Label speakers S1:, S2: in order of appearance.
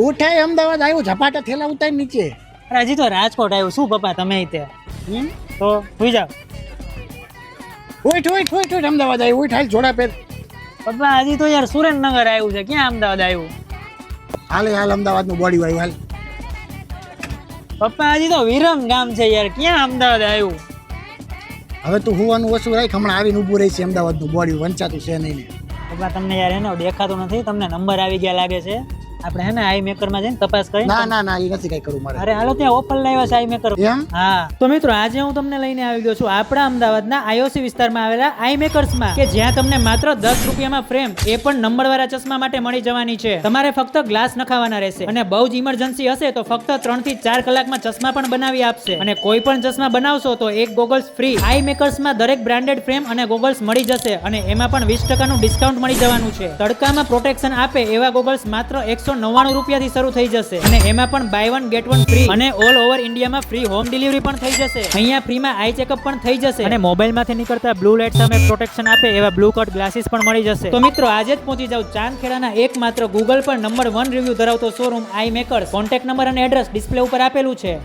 S1: ઉઠાય અમદાવાદ આવ્યું ઝપાટા થેલા ઉતારી નીચે.
S2: અરે હજી તો રાજકોટ આવ્યું. શું પપ્પા તમે તે?
S1: હમ?
S2: તો સુઈ જાઓ.
S1: ઉઠ ઉઠ ઉઠ ઉઠ અમદાવાદ આવ્યું. ઉઠ હાલ જોડા પેર.
S2: પપ્પા હજી તો યાર સુરેન્દ્રનગર આવ્યું છે. ક્યાં અમદાવાદ આવ્યું?
S1: હાલે હાલ અમદાવાદનું બોડી આવ્યું હાલ.
S2: પપ્પા હજી તો વિરમ ગામ છે યાર. ક્યાં અમદાવાદ આવ્યું?
S1: હવે તું હોવાનું ઓછું રાખ. હમણાં આવીને ઊભું રહી છે અમદાવાદનું બોડી. વંચાતું છે નહીં
S2: પપ્પા તમને યાર એનો દેખાતું નથી. તમને નંબર આવી ગયા લાગે છે. આપણે હે ને આઈ મેકરમાં જઈને તપાસ કરી
S1: ના ના ના એ નથી કઈ કરવું મારે.
S2: અરે હાલો ત્યાં ઓપન લાવ્યા છે આઈ મેકર
S1: એમ?
S2: હા. તો મિત્રો આજે હું તમને લઈને આવી ગયો છું આપણા અમદાવાદના આઈઓસી વિસ્તારમાં આવેલા આઈ મેકર્સમાં કે જ્યાં તમને માત્ર દસ રૂપિયામાં ફ્રેમ એ પણ નંબર વાળા ચશ્મા માટે મળી જવાની છે. તમારે ફક્ત ગ્લાસ નખાવાના રહેશે. અને બહુ જ ઇમરજન્સી હશે તો ફક્ત ત્રણથી ચાર કલાકમાં ચશ્મા પણ બનાવી આપશે. અને કોઈ પણ ચશ્મા બનાવશો તો એક ગોગલ્સ ફ્રી આઈ મેકર્સમાં દરેક બ્રાન્ડેડ ફ્રેમ અને ગોગલ્સ મળી જશે અને એમાં પણ વીસ ટકાનું ડિસ્કાઉન્ટ મળી જવાનું છે. તડકામાં પ્રોટેક્શન આપે એવા ગોગલ્સ માત્ર એકસો નવ્વાણું રૂપિયાથી શરૂ થઈ જશે. અને એમાં પણ buy one get one free અને ઓલ ઓવર ઇન્ડિયામાં ફ્રી હોમ ડિલિવરી પણ થઈ જશે. અહીંયા ફ્રીમાં આઈ ચેકઅપ પણ થઈ જશે. અને મોબાઈલમાંથી નીકળતા બ્લુ લાઇટ સામે પ્રોટેક્શન આપે એવા બ્લુ કટ ગ્લાસીસ પણ મળી જશે. તો મિત્રો, આજે જ પહોંચી જાવ ચાંદખેડાના એકમાત્ર ગૂગલ પર નંબર વન રિવ્યુ ધરાવતો showroom eye makers contact number અને એડ્રેસ ડિસ્પ્લે ઉપર આપેલું છે.